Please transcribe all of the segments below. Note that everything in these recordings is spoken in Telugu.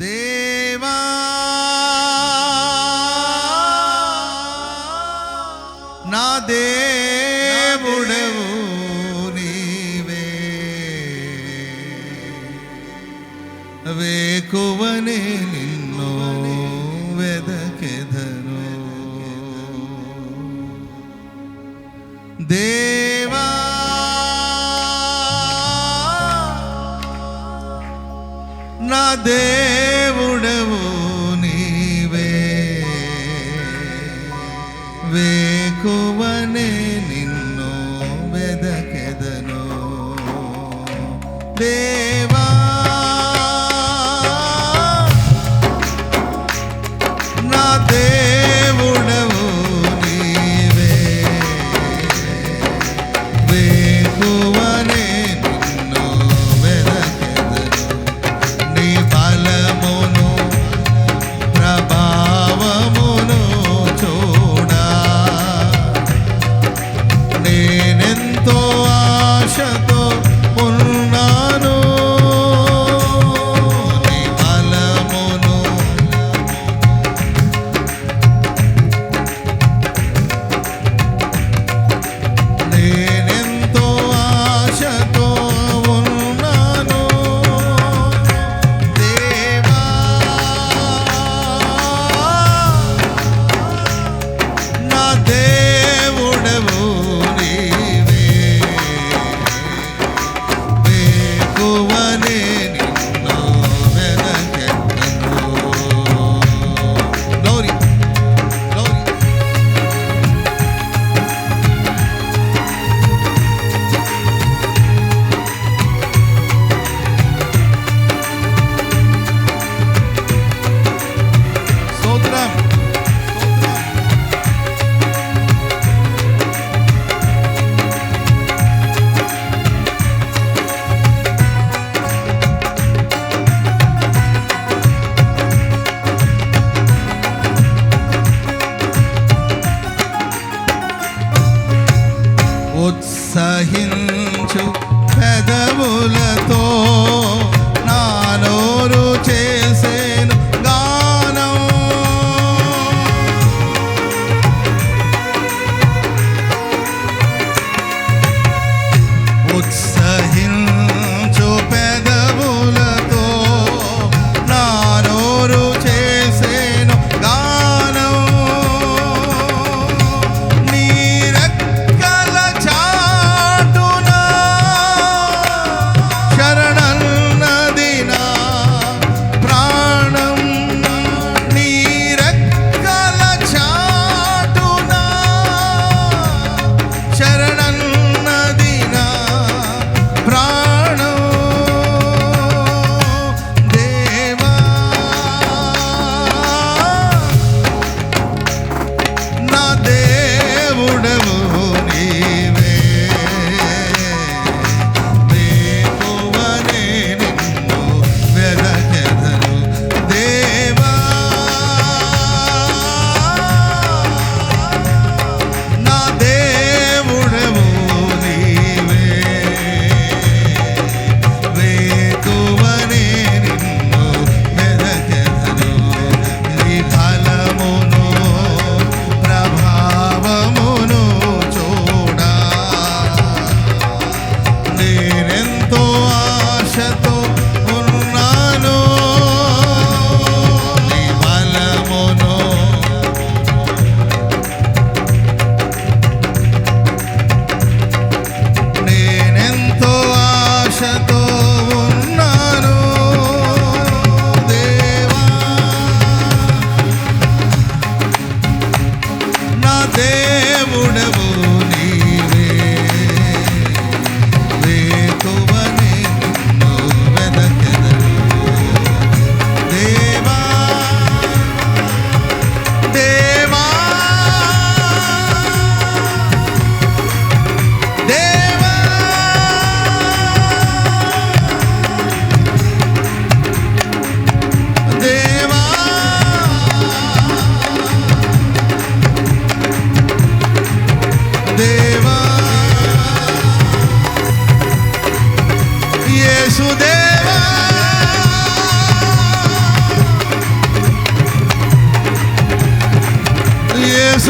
దేవా నా దేవుడవు నీవే వేకువనే నిన్ను na dele.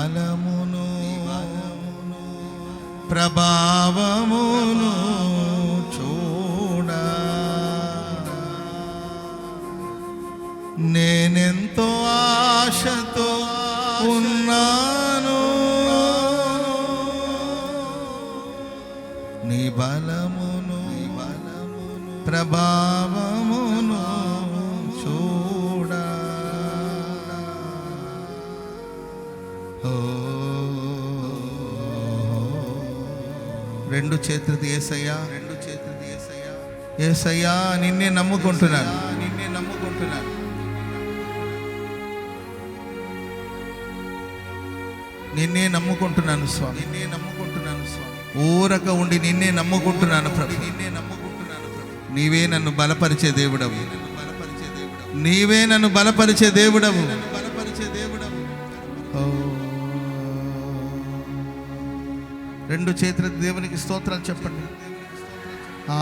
బలమును ప్రభావమును చూడ. నేనెంతో ఆశతో ఉన్నాను. నీ బలమును ప్రభావమును రెండు చేతులది ఏసయ్యా. రెండు చేతులది ఏసయ్యా ఏసయ్యా నిన్నే నమ్ముకుంటున్నాను. నిన్నే నమ్ముకుంటున్నాను నిన్నే నమ్ముకుంటున్నాను స్వామి. నిన్నే నమ్ముకుంటున్నాను స్వామి ఊరక ఉండి నిన్నే నమ్ముకుంటున్నాను ప్రభు. నిన్నే నమ్ముకుంటున్నాను ప్రభు నీవే నన్ను బలపరిచే దేవుడవు. నీవే నన్ను బలపరిచే దేవుడవు బలపరిచే దేవుడవు. రెండు చేతుల దేవునికి స్తోత్రాలు చెప్పండి. ఆ